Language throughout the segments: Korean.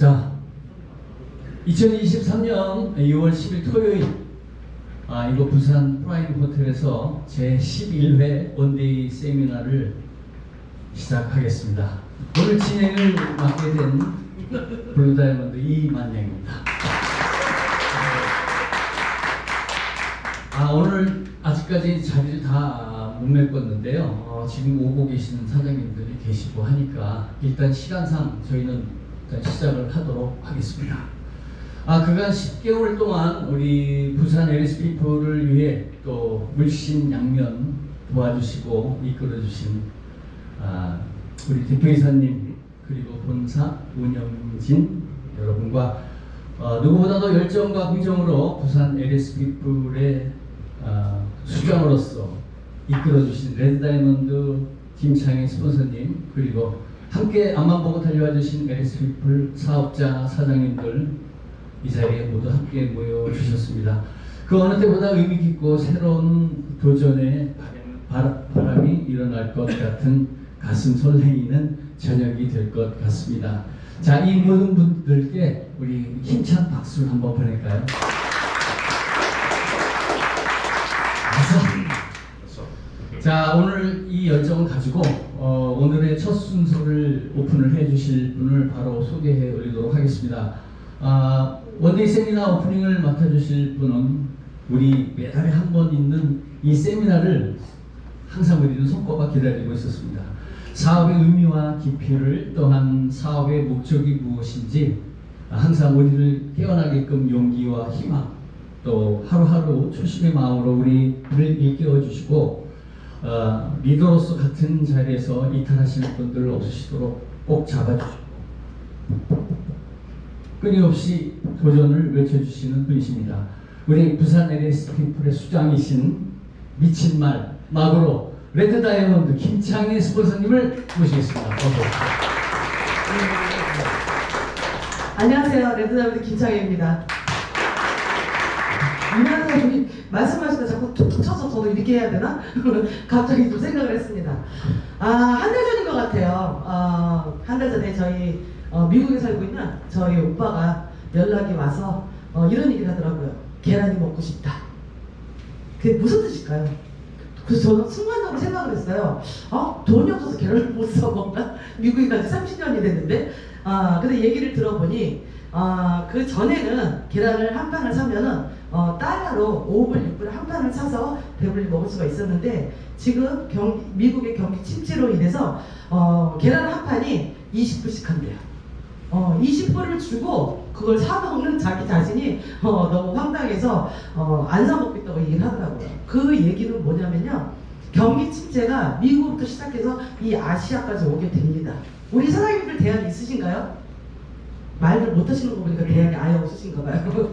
자, 2023년 6월 10일 토요일, 아, 이거 부산 프라임 호텔에서 제 11회 원데이 세미나를 시작하겠습니다. 오늘 진행을 맡게 된 블루다이아몬드 이만영입니다. 아, 오늘 아직까지 자리를 다 못 메꿨는데요. 어, 지금 오고 계시는 사장님들이 계시고 하니까 일단 시간상 저희는 시작을 하도록 하겠습니다. 아, 그간 10개월 동안 우리 부산 LSP포를 위해 또 물씬 양면 도와주시고 이끌어주신 아, 우리 대표이사님 그리고 본사 운영진 여러분과 어, 누구보다도 열정과 긍정으로 부산 LSP풀의 어, 수장으로서 이끌어주신 레드다이몬드 김창희 스폰서님 그리고 함께 앞만 보고 달려와 주신 LSP풀 사업자 사장님들 이 자리에 모두 함께 모여 주셨습니다. 그 어느 때보다 의미 깊고 새로운 도전의 바람- 바람 이 일어날 것 같은 가슴 설레이는 저녁이 될 것 같습니다. 자, 이 모든 분들께 우리 힘찬 박수를 한번 보낼까요? 자 오늘 이 열정을 가지고 어, 오늘의 첫 순서를 오픈을 해주실 분을 바로 소개해 드리도록 하겠습니다. 아, 원데이 세미나 오프닝을 맡아주실 분은 우리 매달에 한 번 있는 이 세미나를 항상 우리는 손꼽아 기다리고 있었습니다. 사업의 의미와 깊이를 또한 사업의 목적이 무엇인지 항상 우리를 깨어나게끔 용기와 희망 또 하루하루 초심의 마음으로 우리를 일깨워 주시고 어, 리더로서 같은 자리에서 이탈하시는 분들 없으시도록 꼭 잡아주시고 끊임없이 도전을 외쳐주시는 분이십니다. 우리 부산 LS 피플의 수장이신 미친 말 마구로 레드 다이아몬드 김창희 스폰서님을 모시겠습니다. 어서 오십시오. 안녕하세요. 레드 다이드 김창희입니다. 안녕하세요. 말씀하시다 자꾸 툭툭 쳐서 저도 이렇게 해야 되나? 갑자기 좀 생각을 했습니다. 아, 한 달 전인 것 같아요. 어, 한달 전에 저희 어, 미국에 살고 있는 저희 오빠가 연락이 와서 어, 이런 얘기를 하더라고요. 계란이 먹고 싶다. 그게 무슨 뜻일까요? 그래서 저는 순간적으로 생각을 했어요. 어? 돈이 없어서 계란을 못 사 먹나? 미국에 간지 30년이 됐는데. 아, 근데 얘기를 들어보니, 아, 그 전에는 계란을 한 판을 사면은, 어, 달러로 5불, 6불 한 판을 사서 배불리 먹을 수가 있었는데, 지금 경, 미국의 경기 침체로 인해서, 어, 계란 한 판이 20불씩 한대요. 어, 20불을 주고 그걸 사먹는 자기 자신이 어, 너무 황당해서 어, 안 사먹고 있다고 얘기를 하더라고요. 그 얘기는 뭐냐면요. 경기 침체가 미국부터 시작해서 이 아시아까지 오게 됩니다. 우리 사장님들 대안 있으신가요? 말들 못하시는 거 보니까 대안이 아예 없으신가 봐요.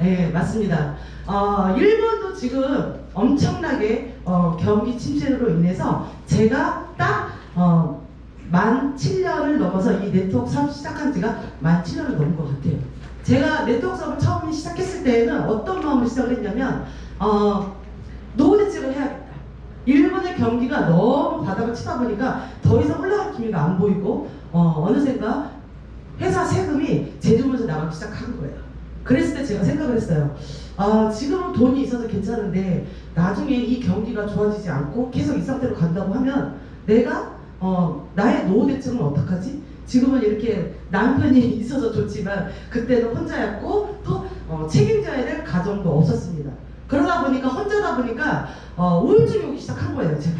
네, 맞습니다. 어, 일본도 지금 엄청나게 어, 경기 침체로 인해서 제가 딱 어, 만 7년을 넘어서 이 네트워크 사업 시작한 지가 만 7년을 넘은 것 같아요. 제가 네트워크 사업을 처음 시작했을 때에는 어떤 마음으로 시작을 했냐면 어, 노후 대책을 해야겠다. 일본의 경기가 너무 바닥을 치다 보니까 더 이상 올라갈 기미가 안 보이고 어, 어느샌가 회사 세금이 제주문에서 나가기 시작한 거예요. 그랬을 때 제가 생각을 했어요. 아, 지금은 돈이 있어서 괜찮은데 나중에 이 경기가 좋아지지 않고 계속 이 상태로 간다고 하면 내가 어, 나의 노후 대책은 어떡하지? 지금은 이렇게 남편이 있어서 좋지만 그때는 혼자였고 또 어, 책임져야 될 가정도 없었습니다. 그러다 보니까 혼자다 보니까 어, 우울증이 오기 시작한 거예요, 제가.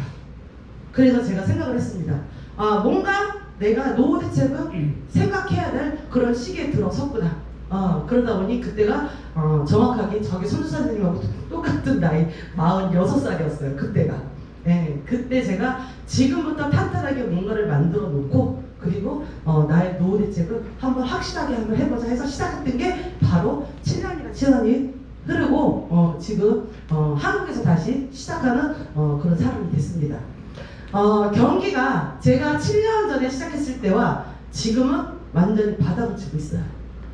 그래서 제가 생각을 했습니다. 아, 뭔가 내가 노후 대책은 생각해야 될 그런 시기에 들어섰구나. 어, 그러다 보니 그때가 어, 정확하게 저기 선수사님하고 똑같은 나이 46살이었어요. 그때가. 네, 그때 제가 지금부터 탄탄하게 뭔가를 만들어 놓고 그리고 어, 나의 노후 대책을 한번 확실하게 한번 해보자 해서 시작했던 게 바로 7년이나 7년이 흐르고 어, 지금 어, 한국에서 다시 시작하는 어, 그런 사람이 됐습니다. 어, 경기가 제가 7년 전에 시작했을 때와 지금은 완전히 바닥을 치고 있어요.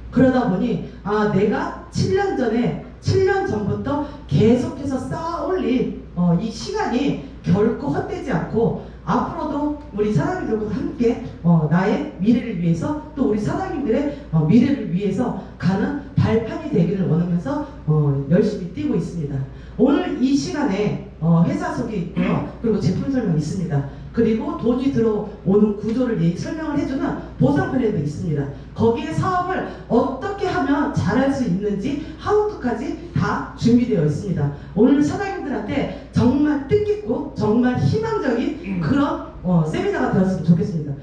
그러다 보니 아 내가 7년 전에 7년 전부터 계속해서 쌓아올린 어, 이 시간이 결코 헛되지 않고 앞으로도 우리 사장님들과 함께 어, 나의 미래를 위해서 또 우리 사장님들의 어, 미래를 위해서 가는 발판이 되기를 원하면서 어, 열심히 뛰고 있습니다. 오늘 이 시간에 어, 회사 소개 있고요. 그리고 제품 설명 있습니다. 그리고 돈이 들어오는 구조를 예- 설명을 해주는 보상 플랜도 있습니다. 거기에 사업을 어떻게 하면 잘할 수 있는지 하우투까지 다 준비되어 있습니다. 오늘 사장님들한테 정말 뜻깊고 정말 희망적인 그런 어, 세미나가 되었으면 좋겠습니다.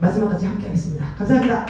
마지막까지 함께 하겠습니다. 감사합니다.